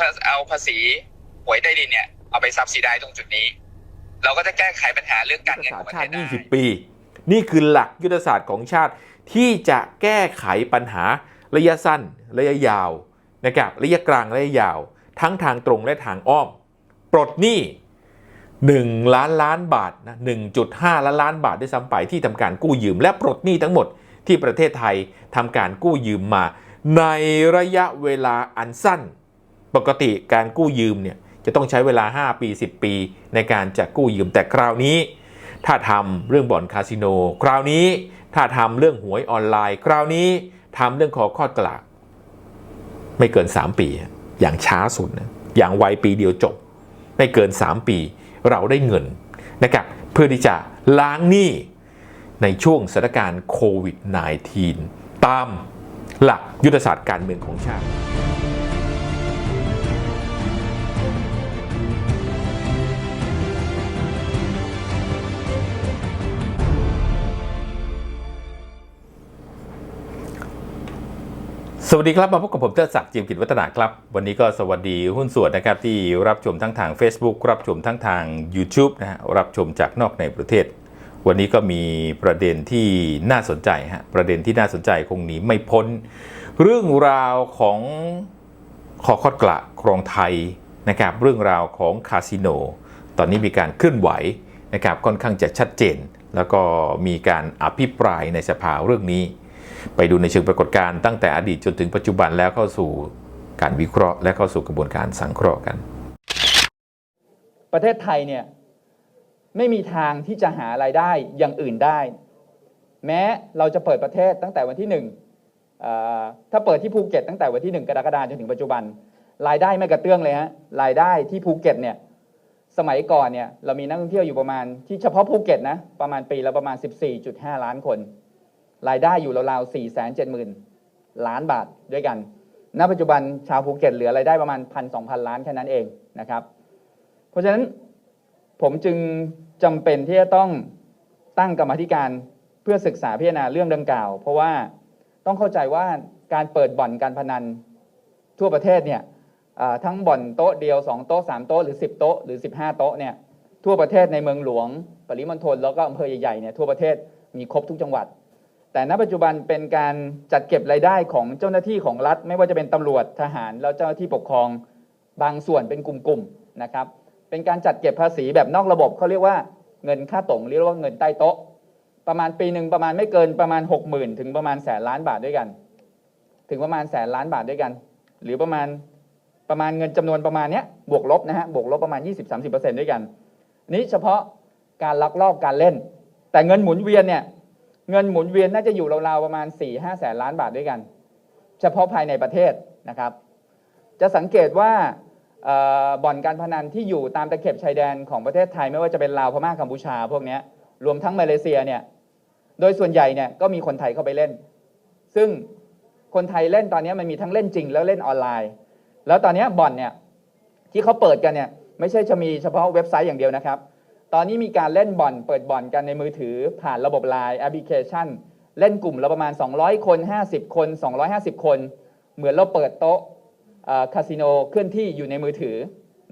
ภาเอาภาษีหวยใต้ดินเนี่ยเอาไปซับซิได้ตรงจุดนี้ เราก็จะแก้ไขปัญหาเรื่องการเงินของประชาเทติศได้ 20 ปี นี่คือหลักยุทธศาสตร์ของชาติที่จะแก้ไขปัญหาระยะสั้น ระยะยาวนะครับระยะกลางระยะยาว ทั้งทางตรงและทางอ้อม ปลดหนี้ 1 ล้านล้านบาทนะ1.5 ล้านล้านบาทด้วยซ้ำไปที่ทำการกู้ยืม และปลดหนี้ทั้งหมดที่ประเทศไทยทำการกู้ยืมมา ในระยะเวลาอันสั้น ปกติการกู้ยืมเนี่ยจะต้องใช้เวลา 5 ปี 10 ปีในการจะกู้ยืมแต่คราวนี้ ถ้าทำเรื่องบ่อนคาสิโน คราวนี้ถ้าทำเรื่องหวยออนไลน์ คราวนี้ทำเรื่องขอคลอดกลาก ไม่เกิน 3 ปี อย่างช้าสุดนะอย่างไวปีเดียวจบ ไม่เกิน 3 ปี เราได้เงินนะครับเพื่อที่จะล้างหนี้ในช่วงสถานการณ์โควิด -19 ตามหลักยุทธศาสตร์การเมืองของชาติ สวัสดีครับ มาพบกับผมเทิดศักดิ์จิมกิจวัฒนาครับ วันนี้ก็สวัสดีหุ้นส่วนนะครับ ที่รับชมทั้งทาง Facebook รับชมทั้งทาง YouTube นะฮะรับชมจากนอกในประเทศ วันนี้ก็มีประเด็นที่น่าสนใจฮะประเด็นที่น่าสนใจคงหนีไม่พ้น เรื่องราวของคอคอดกระครองไทยนะครับเรื่องราวของคาสิโน ตอนนี้มีการเคลื่อนไหวนะครับค่อนข้างจะชัดเจน แล้วก็มีการอภิปรายในสภาเรื่องนี้ ไปดูในเชิงปรากฏการณ์ตั้งแต่อดีตจนถึงปัจจุบันแล้วเข้าสู่การวิเคราะห์ และเข้าสู่กระบวนการสังเคราะห์กัน ประเทศไทยเนี่ยไม่มีทางที่จะหารายได้อย่างอื่นได้ แม้เราจะเปิดประเทศตั้งแต่วันที่หนึ่งถ้าเปิดที่ภูเก็ตตั้งแต่วันที่หนึ่งกรกฎาคมจนถึงปัจจุบัน รายได้ไม่กระเตื้องเลยฮะรายได้ที่ภูเก็ตเนี่ยสมัยก่อนเนี่ยเรามีนักท่องเที่ยวอยู่ประมาณที่เฉพาะภูเก็ตนะประมาณปีละประมาณ 14.5 ล้านคน รายได้อยู่ราวๆ4 7 0 0 0 0 ล้านบาทด้วยกัน ณ ปัจจุบันชาวภูเก็ตเหลือรายได้ประมาณ1,200ล้านแค่นั้นเองนะครับ เพราะฉะนั้นผมจึงจำเป็นที่จะต้องตั้งกรรมธิการเพื่อศึกษาพิจารณาเรื่องดังกล่าว เพราะว่าต้องเข้าใจว่าการเปิดบ่อนการพนันทั่วประเทศเนี่ยทั้งบ่อนโต๊ะเดียว 2 โต๊ะ 3 โต๊ะหรือ 10 โต๊ะหรือ 15 โต๊ะเนี่ยทั่วประเทศในเมืองหลวง ปริมณฑลแล้วก็อำเภอใหญ่ๆเนี่ยทั่วประเทศมีครบทุกจังหวัด แต่ณปัจจุบันเป็นการจัดเก็บรายได้ของเจ้าหน้าที่ของรัฐ ไม่ว่าจะเป็นตำรวจทหารแล้วเจ้าหน้าที่ปกครองบางส่วนเป็นกลุ่มๆนะครับ เป็นการจัดเก็บภาษีแบบนอกระบบเขาเรียกว่าเงินค่าตรงเรียกว่าเงินใต้โต๊ะ ประมาณปีหนึ่งประมาณไม่เกินประมาณ 6 0,000 ถึงประมาณแสนล้านบาทด้วยกัน ถึงประมาณแสนล้านบาทด้วยกัน หรือประมาณประมาณเงินจำนวนประมาณนี้บวกลบนะฮะบวกลบประมาณ 20-30%ด้วยกันอัน นี้เฉพาะการลักลอบการเล่น แต่เงินหมุนเวียนเนี่ย เงินหมุนเวียนน่าจะอยู่ราวๆประมาณ4 5แสนล้านบาทด้วยกัน เฉพาะภายในประเทศนะครับ จะสังเกตว่าบ่อนการพนันที่อยู่ตามตะเข็บชายแดนของประเทศไทยไม่ว่าจะเป็นลาวพม่ากัมพูชา พวกนี้รวมทั้งมาเลเซียเนี่ยโดยส่วนใหญ่เนี่ยก็มีคนไทยเข้าไปเล่น ซึ่งคนไทยเล่นตอนนี้มันมีทั้งเล่นจริงแล้วเล่นออนไลน์ แล้วตอนนี้บ่อนเนี่ยที่เขาเปิดกันเนี่ยไม่ใช่จะมีเฉพาะเว็บไซต์อย่างเดียวนะครับ ตอนนี้มีการเล่นบ่อนเปิดบ่อนกันในมือถือผ่านระบบไลน์แอปพลิเคชัน เล่นกลุ่มละประมาณ 200 คน 50 คน 250 คน เหมือนเราเปิดโต๊ะคาสิโนเคลื่อนที่อยู่ในมือถือ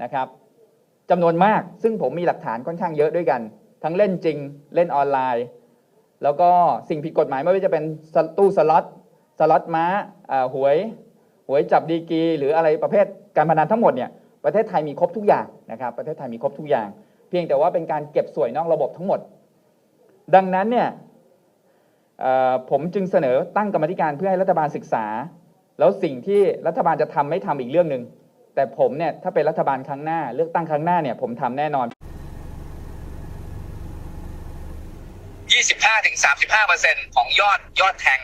นะครับจำนวนมากซึ่งผมมีหลักฐานค่อนข้างเยอะด้วยกัน ทั้งเล่นจริงเล่นออนไลน์ แล้วก็สิ่งผิดกฎหมายไม่ว่าจะเป็นตู้สล็อตสล็อตม้าอ่าหวยหวยจับดีกี หรืออะไรประเภทการพนันทั้งหมดเนี่ยประเทศไทยมีครบทุกอย่างนะครับประเทศไทยมีครบทุกอย่าง เพียงแต่ว่าเป็นการเก็บสวยนอกระบบทั้งหมด ดังนั้นเนี่ยผมจึงเสนอตั้งกรรมธิการเพื่อให้รัฐบาลศึกษา แล้วสิ่งที่รัฐบาลจะทำไม่ทำอีกเรื่องหนึ่งแต่ผมเนี่ยถ้าเป็นรัฐบาลครั้งหน้า เลือกตั้งครั้งหน้าเนี่ยผมทำแน่นอน 25ถึง35เปอร์เซ็นของยอดยอดแทง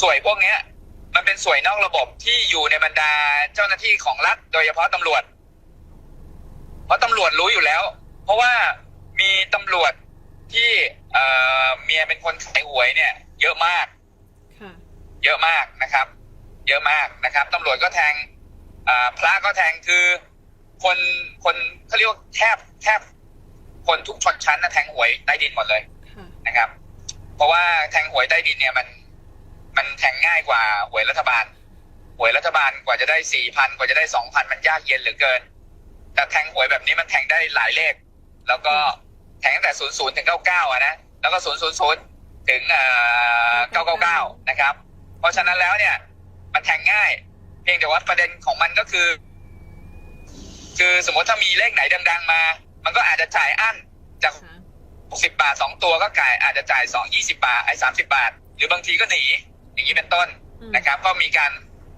สวยพวกนี้มันเป็นสวยนอกระบบที่อยู่ในบรรดาเจ้าหน้าที่ของรัฐ โดยเฉพาะตำรวจ เพราะตำรวจรู้อยู่แล้ว เพราะว่ามีตำรวจที่เอ่อเมียเป็นคนขายหวยเนี่ย เยอะมาก ค่ะ เยอะมากนะครับ เยอะมากนะครับตำรวจก็แทงอ่าพระก็แทงคือ คนคนเขาเรียกว่าแทบแทบคนทุกชนชั้นนะแทงหวยใต้ดินหมดเลยค่ะ นะครับ เพราะว่าแทงหวยใต้ดินเนี่ยมัน มันแทงง่ายกว่าหวยรัฐบาลหวยรัฐบาลกว่าจะได้สี่พันกว่าจะได้สองพันมันยากเย็นเหลือเกิน แต่แทงหวยแบบนี้มันแทงได้หลายเลข แล้วก็แทงตั้งแต่ศูนย์ศูนย์ถึงเก้าเก้าอะนะแล้วก็ศูนย์ศูนย์ศูนย์ถึงเอ่อเก้าเก้าเก้านะครับ เพราะฉะนั้นแล้วเนี่ย มันแทงง่าย เพียงแต่ว่าประเด็นของมันก็คือ คือสมมติถ้ามีเลขไหนดัง ๆ มา มันก็อาจจะจ่ายอั้นจากค่ะสิบบาทสองตัวก็จ่ายอาจจะจ่ายสองยี่สิบาทไอ้สามสิบาท หรือบางทีก็หนี อย่างนี้เป็นต้นอืมนะครับ ก็มีการ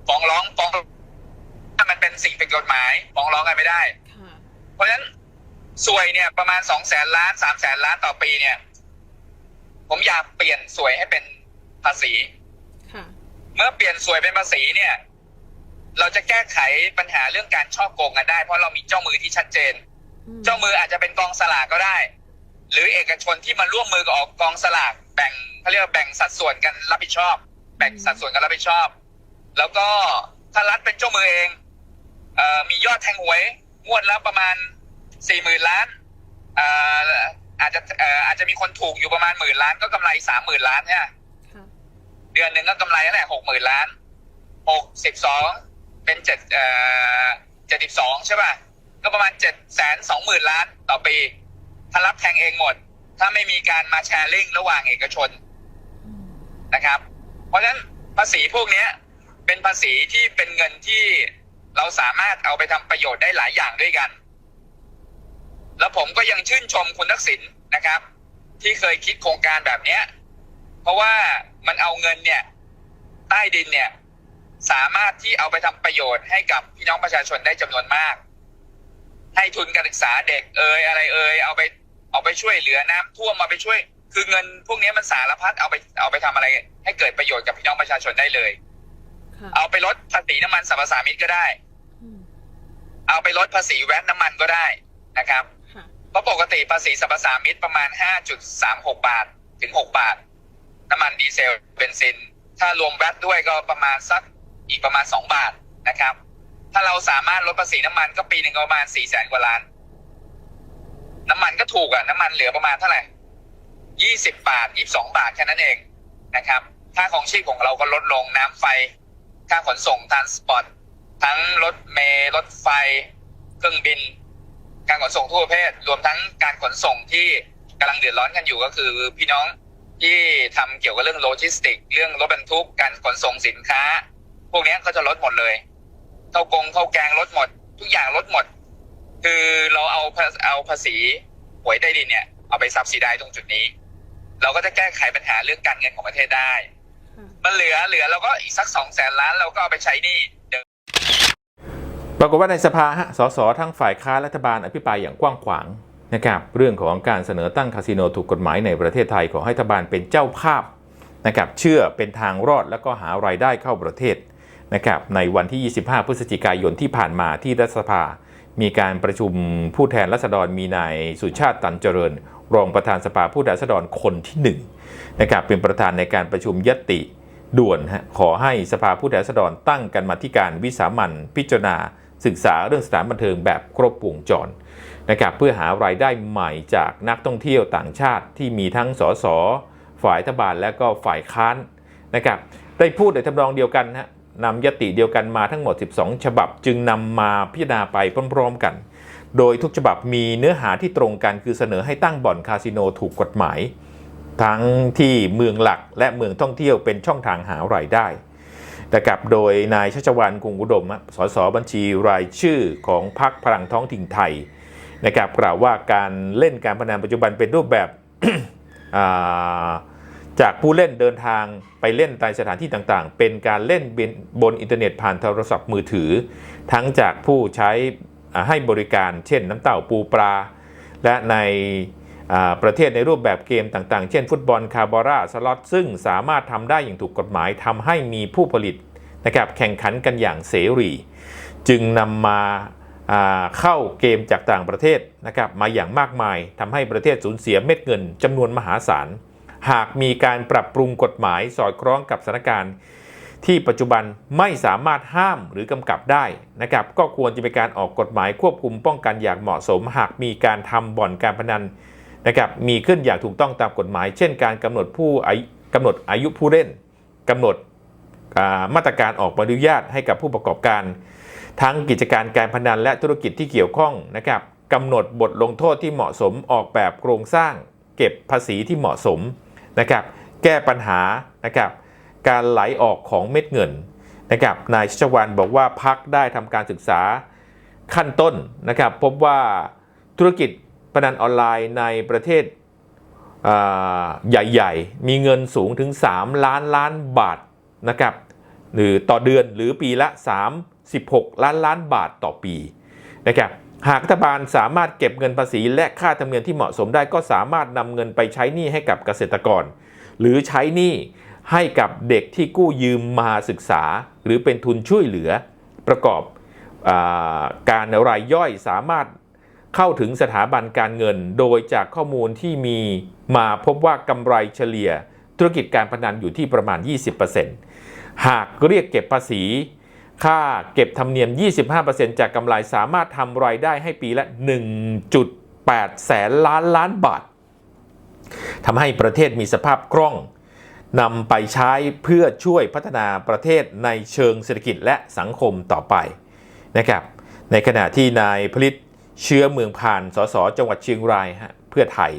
ฟ้องร้องฟ้องถ้ามันเป็นสิ่งเป็นกฎหมายฟ้องร้องกันไม่ได้ค่ะ เพราะฉะนั้นสวยเนี่ยประมาณสองแสนล้านสามแสนล้านต่อปีเนี่ย ผมอยากเปลี่ยนสวยให้เป็นภาษีค่ะเมื่อเปลี่ยนสวยเป็นภาษีเนี่ย เราจะแก้ไขปัญหาเรื่องการช่อโกงกันได้ เพราะเรามีเจ้ามือที่ชัดเจน เจ้ามืออาจจะเป็นกองสลากก็ได้ หรือเอกชนที่มาร่วมมือกับออกกองสลากแบ่งเขาเรียกว่าแบ่งสัดส่วนกันรับผิดชอบ แบ่งสัดส่วนกันรับผิดชอบ แล้วก็ถ้ารัฐเป็นเจ้ามือเองเออมียอดแทงหวย งวดละประมาณสี่หมื่นล้านเอ่ออาจจะเอ่ออาจจะมีคนถูกอยู่ประมาณหมื่นล้านก็กำไรสามหมื่นล้านเนี่ยค่ะเดือนหนึ่งก็กำไรนั่นแหละหกหมื่นล้านหกสิบสองเป็นเจ็ดเอ่อเจ็ดสิบสองใช่ป่ะก็ประมาณเจ็ดแสนสองหมื่นล้านต่อปี ถ้ารับแทงเองหมด ถ้าไม่มีการมาแชร์ลิงก์ระหว่างเอกชนอืมนะครับ เพราะฉะนั้นภาษีพวกเนี้ยเป็นภาษีที่เป็นเงินที่ เราสามารถเอาไปทำประโยชน์ได้หลายอย่างด้วยกัน แล้วผมก็ยังชื่นชมคุณทักษิณนะครับ ที่เคยคิดโครงการแบบเนี้ย เพราะว่ามันเอาเงินเนี่ย ใต้ดินเนี่ย สามารถที่เอาไปทำประโยชน์ให้กับพี่น้องประชาชนได้จำนวนมาก ให้ทุนการศึกษาเด็กเอ่ยอะไรเอ่ยเอาไปเอาไปช่วยเหลือน้ำท่วมมาไปช่วย คือเงินพวกนี้มันสารพัดเอาไปเอาไปทำอะไร ให้เกิดประโยชน์กับพี่น้องประชาชนได้เลย เอาไปลดภาษีน้ำมันสรรพสามิตก็ได้อืมเอาไปลดภาษีแวตน้ำมันก็ได้นะครับค่ะเพราะปกติภาษีสรรพสามิตประมาณ 5.36 บาทถึง 6 บาท น้ำมันดีเซลเบนซิน ถ้ารวมแวตด้วยก็ประมาณสักอีกประมาณ 2 บาทนะครับ ถ้าเราสามารถลดภาษีน้ำมันก็ปีหนึ่งก็ประมาณ 4 แสนกว่าล้าน น้ำมันก็ถูกอะน้ำมันเหลือประมาณเท่าไหร่20 บาท 22 บาทแค่นั้นเองนะครับค่าของชีพของเราก็ลดลงน้ำไฟ ค่าขนส่งทรานสปอร์ตทั้งรถเมล์รถไฟ เครื่องบิน การขนส่งทั่วประเภทรวมทั้งการขนส่งที่กำลังเดือดร้อนกันอยู่ก็คือ พี่น้องที่ทำเกี่ยวกับเรื่องโลจิสติก เรื่องรถบรรทุกการขนส่งสินค้า พวกนี้ยก็จะลดหมดเลยเข้ากงเข้าแกงลดหมด ทุกอย่างลดหมด คือเราเอาเอาภาษีหวยใต้ดินเนี่ยเอาไปซับซิได้ตรงจุดนี้ เราก็จะแก้ไขปัญหาเรื่องการเงินของประเทศได้ มันเหลือเหลือเราก็อีกสักสองแสนล้านเราก็เอาไปใช้นี่เดิมปรากฏว่าในสภาฮะสสทั้งฝ่ายค้านรัฐบาลอภิปรายอย่างกว้างขวางนะครับเรื่องของการเสนอตั้งคาสิโนถูกกฎหมายในประเทศไทยขอให้รัฐบาลเป็นเจ้าภาพนะครับเชื่อเป็นทางรอดแล้วก็หารายได้เข้าประเทศนะครับในวันที่ 25 พฤศจิกายนที่ผ่านมาที่รัฐสภา มีการประชุมผู้แทนรัษฎรมีนายสุชาติตันเจริญ รองประธานสภาผู้แทนราษฎรคนที่1นะครับเป็นประธานในการประชุมยติ ด่วนขอให้สภาผู้แทนราษฎรตั้งกันมาธิการวิสามันพิจารณา ศึกษาเรื่องสถานบันเทิงแบบครบวงจรนะครับเพื่อหารายได้ใหม่จากนักท่องเที่ยวต่างชาติที่มีทั้งสสฝ่ายรัฐบาลและก็ฝ่ายค้านนะครับได้พูดในทำนองเดียวกันฮะนำยติเดียวกันมาทั้งหมด 12 ฉบับ จึงนำมาพิจารณาไปพร้อมๆกัน โดยทุกฉบับมีเนื้อหาที่ตรงกันคือเสนอให้ตั้งบ่อนคาสิโนถูกกฎหมาย ทั้งที่เมืองหลักและเมืองท่องเที่ยวเป็นช่องทางหารายได้แต่กับโดยนายชัชวานกุงอุดม สสบัญชีรายชื่อของพรรคพลังท้องถิ่นไทยนะครับกล่าวว่าการเล่นการพนันปัจจุบันเป็นรูปแบบจากผู้เล่นเดินทางไปเล่นในสถานที่ต่างๆ เป็นการเล่นบนอินเทอร์เน็ตผ่านโทรศัพท์มือถือ ทั้งจากผู้ใช้ให้บริการ เช่นน้ำเต้าปูปลา และใน ประเทศในรูปแบบเกมต่างๆ เช่นฟุตบอลคาร์บอราสล็อตซึ่งสามารถทำได้อย่างถูกกฎหมายทำให้มีผู้ผลิตนะครับแข่งขันกันอย่างเสรี จึงนำมาอ่าเข้าเกมจากต่างประเทศนะครับมาอย่างมากมายทำให้ประเทศสูญเสียเม็ดเงินจำนวนมหาศาล หากมีการปรับปรุงกฎหมายสอดคล้องกับสถานการณ์ที่ปัจจุบันไม่สามารถห้ามหรือกำกับได้นะครับก็ควรจะเป็นการออกกฎหมายควบคุมป้องกันอย่างเหมาะสม หากมีการทำบ่อนการพนัน นะครับมีขึ้นอย่างถูกต้องตามกฎหมาย เช่นการกำหนดผู้กำหนดอายุผู้เล่นกำหนดมาตรการออกใบอนุญาตให้กับผู้ประกอบการ ทั้งกิจการการพนันและธุรกิจที่เกี่ยวข้องนะครับกำหนดบทลงโทษที่เหมาะสมออกแบบโครงสร้าง เก็บภาษีที่เหมาะสมนะครับแก้ปัญหานะครับการไหลออกของเม็ดเงินนะครับนายชัชวานบอกว่าพักได้ทำการศึกษาขั้นต้นนะครับพบว่าธุรกิจ นันออนไลน์ในประเทศใหญ่ๆ มีเงินสูงถึง 3 ล้านล้านบาทนะครับหรือต่อเดือนหรือปีละ 36 ล้านล้านบาทต่อปีนะครับหากรัฐบาลสามารถเก็บเงินภาษีและค่าธรรมเนียมที่เหมาะสมได้ก็สามารถนำเงินไปใช้หนี้ให้กับเกษตรกร หรือใช้หนี้ให้กับเด็กที่กู้ยืมมาศึกษา หรือเป็นทุนช่วยเหลือประกอบอการรายย่อยสามารถ เข้าถึงสถาบันการเงิน โดยจากข้อมูลที่มีมาพบว่ากำไรเฉลี่ย ธุรกิจการพนันอยู่ที่ประมาณ 20%หากเรียกเก็บภาษี ค่าเก็บธรรมเนียม 25%จากกำไรสามารถทำรายได้ให้ปีละ 1.8 แสนล้านล้านบาททำให้ประเทศมีสภาพคล่องนำไปใช้เพื่อช่วยพัฒนาประเทศในเชิงเศรษฐกิจและสังคมต่อไปนะครับ ในขณะที่นายผลิต เชื้อเมืองพานสสจังหวัดเชียงรายฮะเพื่อไทย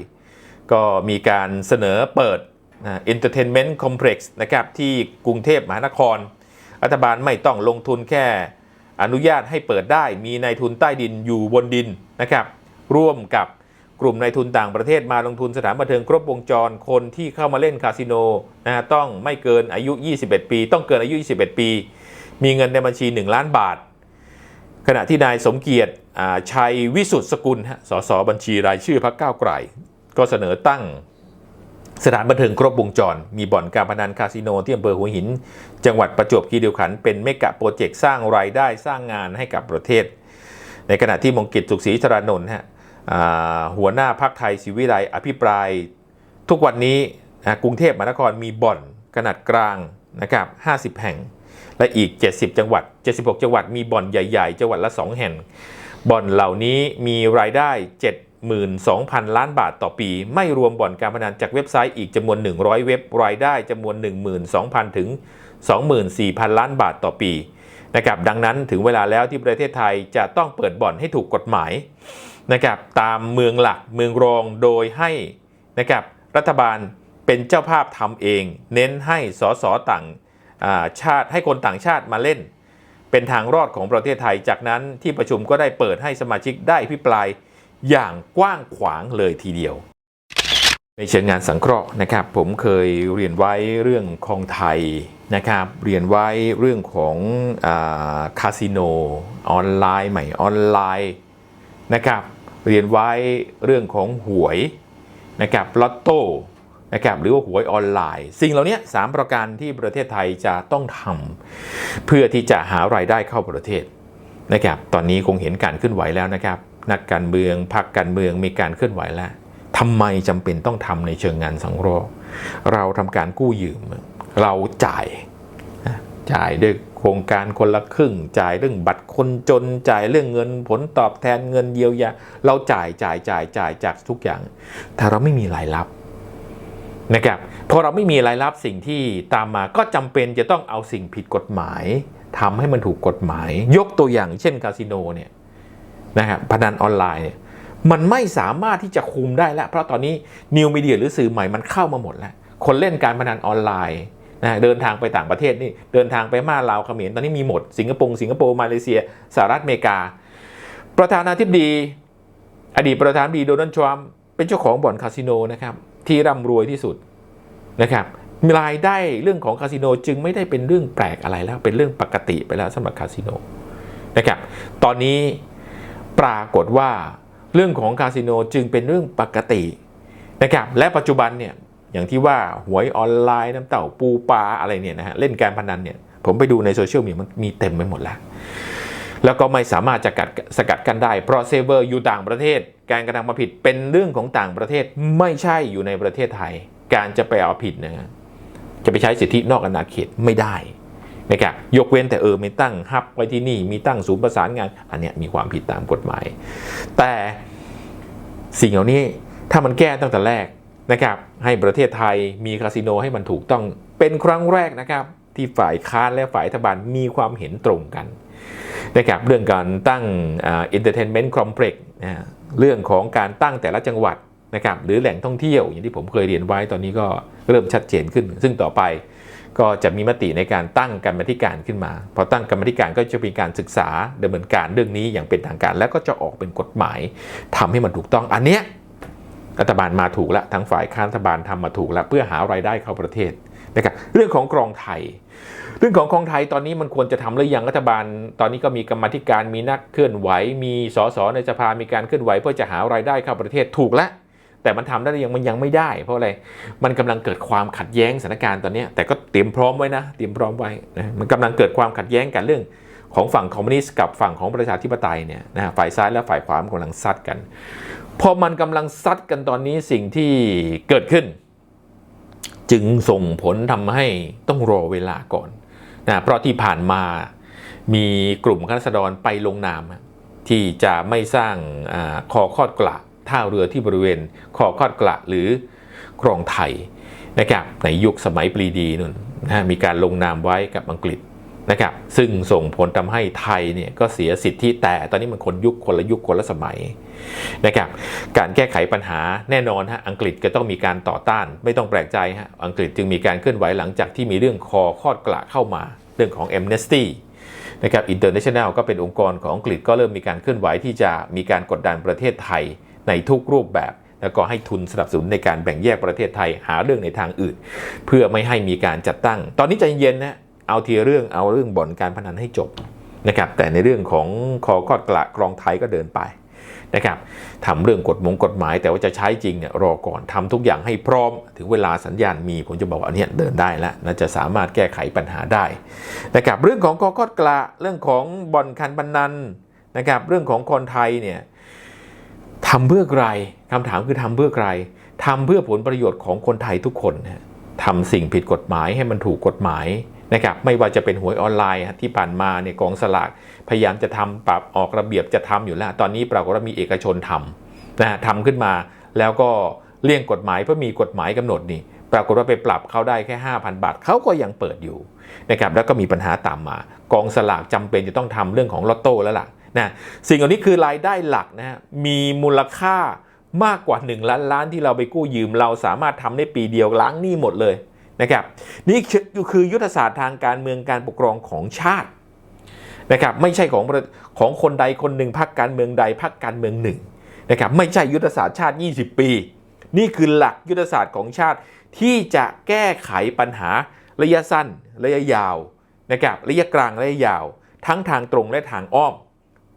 ก็มีการเสนอเปิดนะ Entertainment Complex นะครับที่กรุงเทพมหานคร รัฐบาลไม่ต้องลงทุนแค่ อนุญาตให้เปิดได้มีนายทุนใต้ดินอยู่บนดินนะครับร่วมกับกลุ่มนายทุนต่างประเทศมาลงทุนสถานบันเทิงครบวงจรคนที่เข้ามาเล่นคาสิโนนะฮะต้องไม่เกินอายุ 21 ปี ต้องเกินอายุ 21 ปี มีเงินในบัญชี 1 ล้านบาท ขณะที่นายสมเกียรติ ชัยวิสุทธิสกุลสสบัญชีรายชื่อพรรคก้าวไกล ก็เสนอตั้งสถานบันเทิงครบวงจร มีบ่อนการพนันคาสิโนที่อำเภอหัวหิน จังหวัดประจวบคีรีขันธ์เป็นเมกะโปรเจกต์สร้างรายได้สร้างงานให้กับประเทศ ในขณะที่มงกิจสุขศรีธารานนท์ฮะหัวหน้าพักไทยศิวิไลอภิปราย ทุกวันนี้กรุงเทพมหานครมีบ่อนขนาดกลางนะครับ50 แห่ง และอีก 70 จังหวัด 76 จังหวัดมีบ่อนใหญ่ ๆ จังหวัดละ 2 แห่ง บ่อนเหล่านี้มีรายได้ 72,000 ล้านบาทต่อปี ไม่รวมบ่อนการพนันจากเว็บไซต์อีกจำนวน 100 เว็บรายได้จำนวน 12,000 ถึง 24,000 ล้านบาทต่อปีนะครับดังนั้นถึงเวลาแล้วที่ประเทศไทยจะต้องเปิดบ่อนให้ถูกกฎหมายนะครับตามเมืองหลักเมืองรองโดยให้นะครับรัฐบาลเป็นเจ้าภาพทำเอง เน้นให้สสต่างาชาติให้คนต่างชาติมาเล่น เป็นทางรอดของประเทศไทย จากนั้นที่ประชุมก็ได้เปิดให้สมาชิกได้พิปรายอย่างกว้างขวางเลยทีเดียว ในเชิงงานสังเคราะห์นะครับ ผมเคยเรียนไว้เรื่องของไทยนะครับ เรียนไว้เรื่องของอาคาสิโนออนไลน์ใหม่ออนไลน์นะครับ เรียนไว้เรื่องของหวยนะครับลอตโต้ นะครับหรือว่าหวยออนไลน์ สิ่งเหล่านี้สามประการที่ประเทศไทยจะต้องทำเพื่อที่จะหารายได้เข้าประเทศนะครับตอนนี้คงเห็นการเคลื่อนไหวแล้วนะครับ นักการเมืองพรรคการเมืองมีการเคลื่อนไหวแล้วทำไมจำเป็นต้องทำในเชิงงานสังเคราะห์เราทำการกู้ยืม เราจ่ายจ่ายด้วยโครงการคนละครึ่ง จ่ายเรื่องบัตรคนจนจ่ายเรื่องเงินผลตอบแทนเงินเยียวยาเราจ่ายจ่ายจ่ายจ่ายจากทุกอย่าง แต่เราไม่มีรายรับ นะครับพอเราไม่มีรายรับสิ่งที่ตามมาก็จำเป็นจะต้องเอาสิ่งผิดกฎหมายทำให้มันถูกกฎหมาย ยกตัวอย่างเช่นคาสิโนเนี่ยนะครับพนันออนไลน์เนี่ยมันไม่สามารถที่จะคุมได้แล้ว เพราะตอนนี้นิวมีเดียหรือสื่อใหม่มันเข้ามาหมดแล้ว คนเล่นการพนันออนไลน์นะเดินทางไปต่างประเทศนี่เดินทางไปมาลาวเขมรตอนนี้มีหมดสิงคโปร์สิงคโปร์มาเลเซียสหรัฐอเมริกา ประธานาธิบดี อดีตประธานาธิบดีโดนัลด์ทรัมป์เป็นเจ้าของบ่อนคาสิโนนะครับ ที่ร่ำรวยที่สุดนะครับรายได้เรื่องของคาสิโนจึงไม่ได้เป็นเรื่องแปลกอะไรแล้ว เป็นเรื่องปกติไปแล้วสำหรับคาสิโนนะครับตอนนี้ปรากฏว่าเรื่องของคาสิโนจึงเป็นเรื่องปกตินะครับและปัจจุบันเนี่ยอย่างที่ว่าหวยออนไลน์น้ำเต่าปูปลาอะไรเนี่ยนะฮะเล่นการพนันเนี่ยผมไปดูในโซเชียลมีมันมีเต็มไปหมดแล้ว แล้วก็ไม่สามารถจะกัดสกัดกันได้ เพราะเซเวอร์อยู่ต่างประเทศ การกระทำความผิดเป็นเรื่องของต่างประเทศไม่ใช่อยู่ในประเทศไทย การจะไปเอาผิดนะจะไปใช้สิทธินอกอาณาเขตไม่ได้นะครับยกเว้นแต่เออไม่ตั้งฮับไว้ที่นี่มีตั้งศูนย์ประสานงาน อันเนี้ยมีความผิดตามกฎหมาย แต่สิ่งเหล่านี้ถ้ามันแก้ตั้งแต่แรกนะครับ ให้ประเทศไทยมีคาสิโนให้มันถูกต้องเป็นครั้งแรกนะครับ ที่ฝ่ายค้านและฝ่ายรัฐบาลมีความเห็นตรงกัน นะครับเรื่องการตั้งอ่า entertainment complex นะฮะเรื่องของการตั้งแต่ละจังหวัดนะครับหรือแหล่งท่องเที่ยวอย่างที่ผมเคยเรียนไว้ตอนนี้ก็เริ่มชัดเจนขึ้น ซึ่งต่อไปก็จะมีมติในการตั้งกรรมธิการขึ้นมา พอตั้งกรรมธิการก็จะมีการศึกษาดำเนินการเรื่องนี้อย่างเป็นทางการ แล้วก็จะออกเป็นกฎหมายทำให้มันถูกต้องอันเนี้ยรัฐบาลมาถูกแล้วทั้งฝ่ายค้านรัฐบาลทำมาถูกแล้วเพื่อหารายได้เข้าประเทศนะครับเรื่องของกรองไทย เรื่องของกองไทยตอนนี้มันควรจะทำหรือยังรัฐบาล ตอนนี้ก็มีกรรมธิการมีนักเคลื่อนไหว มีสสในสภามีการเคลื่อนไหว เพื่อจะหารายได้เข้าประเทศถูกแล้วแต่มันทำได้หรือยังมันยังไม่ได้ เพราะอะไรมันกำลังเกิดความขัดแย้งสถานการณ์ตอนนี้แต่ก็เตรียมพร้อมไว้นะเตรียมพร้อมไว้นะมันกำลังเกิดความขัดแย้งกันเรื่องของฝั่งคอมมิวนิสต์กับฝั่งของประชาธิปไตยเนี่ยนะฝ่ายซ้ายและฝ่ายขวามันกำลังซัดกันพอมันกำลังซัดกันตอนนี้สิ่งที่เกิดขึ้น จึงส่งผลทำให้ต้องรอเวลาก่อน นะเพราะที่ผ่านมามีกลุ่มคณะรัษฎรไปลงนาม ที่จะไม่สร้างอคอคอดกระท่าเรือที่บริเวณคอคอดกระหรือครองไทยนะครับในยุคสมัยปรีดีนู่นนะฮะมีการลงนามไว้กับอังกฤษนะครับซึ่งส่งผลทำให้ไทยเนี่ยก็เสียสิทธิแต่ตอนนี้มันคนยุคคนละยุคคนละสมัย นะครับการแก้ไขปัญหาแน่นอนฮะอังกฤษก็ต้องมีการต่อต้าน ไม่ต้องแปลกใจฮะอังกฤษจึงมีการเคลื่อนไหวหลังจากที่มีเรื่องคอคอดกระเข้ามาเรื่องของ Amnesty นะครับ International ก็เป็นองค์กรของอังกฤษก็เริ่มมีการเคลื่อนไหวที่จะมีการกดดันประเทศไทยในทุกรูปแบบ แล้วก็ให้ทุนสนับสนุนในการแบ่งแยกประเทศไทยหาเรื่องในทางอื่น เพื่อไม่ให้มีการจัดตั้ง ตอนนี้ใจเย็นนะเอาทีเรื่องเอาเรื่องบ่อนการพนันให้จบนะครับแต่ในเรื่องของคอคอดกระกรองไทยก็เดินไป นะครับทำเรื่องกฎมงกฎหมาย แต่ว่าจะใช้จริงเนี่ยรอก่อนทำทุกอย่างให้พร้อม ถึงเวลาสัญญาณมี ผมจะบอกว่าอันนี้เดินได้แล้วน่าจะสามารถแก้ไขปัญหาได้นะครับเรื่องของกอกอดกระเรื่องของบ่อนคันบันนันนะครับเรื่องของคนไทยเนี่ยทำเพื่อใครคำถามคือทำเพื่อใครทำเพื่อผลประโยชน์ของคนไทยทุกคนนะทำสิ่งผิดกฎหมายให้มันถูกกฎหมายนะครับไม่ว่าจะเป็นหวยออนไลน์ที่ผ่านมาเนี่ยกองสลาก พยายามจะทำปรับออกระเบียบจะทำอยู่แล้ว ตอนนี้ปรากฏว่ามีเอกชนทำนะฮะทำขึ้นมาแล้วก็เลี่ยงกฎหมายเพราะมีกฎหมายกำหนดนี่ปรากฏว่าไปปรับเขาได้แค่ 5,000 บาทเขาก็ยังเปิดอยู่นะครับแล้วก็มีปัญหาตามมา กองสลากจำเป็นจะต้องทำเรื่องของลอตโต้แล้วล่ะนะสิ่งเหล่านี้คือรายได้หลักนะฮะมีมูลค่ามากกว่า 1 ล้านล้านที่เราไปกู้ยืม เราสามารถทำได้ปีเดียวล้างหนี้หมดเลยนะครับนี่คือยุทธศาสตร์ทางการเมืองการปกครองของชาติ นะครับไม่ใช่ของของคนใดคนหนึ่งพรรคการเมืองใดพรรคการเมืองหนึ่งนะครับไม่ใช่ยุทธศาสตร์ชาติ 20 ปี นี่คือหลักยุทธศาสตร์ของชาติที่จะแก้ไขปัญหาระยะสั้น ระยะยาวนะครับระยะกลางระยะยาว ทั้งทางตรงและทางอ้อม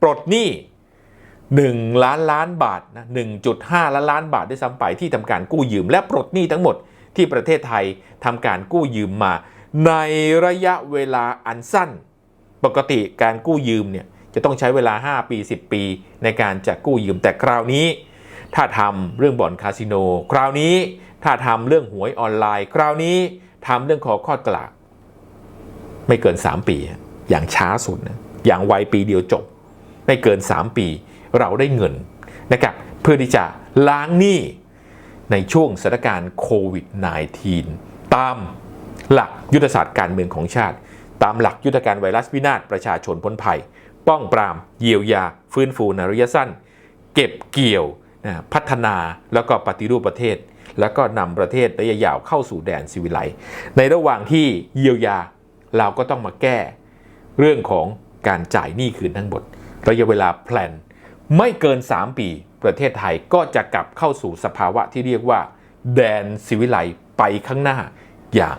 ปลดหนี้ 1 ล้านล้านบาทนะ1.5 ล้านล้านบาทได้วยซ้ำไปที่ทำการกู้ยืม และปลดหนี้ทั้งหมดที่ประเทศไทยทำการกู้ยืมมา ในระยะเวลาอันสั้น ปกติการกู้ยืมเนี่ยจะต้องใช้เวลา 5 ปี 10 ปีในการจะกู้ยืมแต่คราวนี้ ถ้าทำเรื่องบ่อนคาสิโน คราวนี้ถ้าทำเรื่องหวยออนไลน์ คราวนี้ทำเรื่องขอคอดกลาไม่เกิน 3 ปี อย่างช้าสุดนะอย่างไวปีเดียวจบ ไม่เกิน 3 ปี เราได้เงินนะครับเพื่อที่จะล้างหนี้ในช่วงสถานการณ์โควิด -19 ตามหลักยุทธศาสตร์การเมืองของชาติ ตามหลักยุทธการไวรัสวินาศประชาชนพ้นภัย ป้องปราม เยียวยา ฟื้นฟูในระยะสั้น เก็บเกี่ยวนะพัฒนาแล้วก็ปฏิรูปประเทศ แล้วก็นำประเทศระยะยาวเข้าสู่แดนสิวิไลในระหว่างที่เยียวยาเราก็ต้องมาแก้ เรื่องของการจ่ายหนี้คืนทั้งหมดระยะเวลาแพลนไม่เกิน 3 ปี ประเทศไทยก็จะกลับเข้าสู่สภาวะที่เรียกว่า แดนสิวิไลไปข้างหน้าอย่าง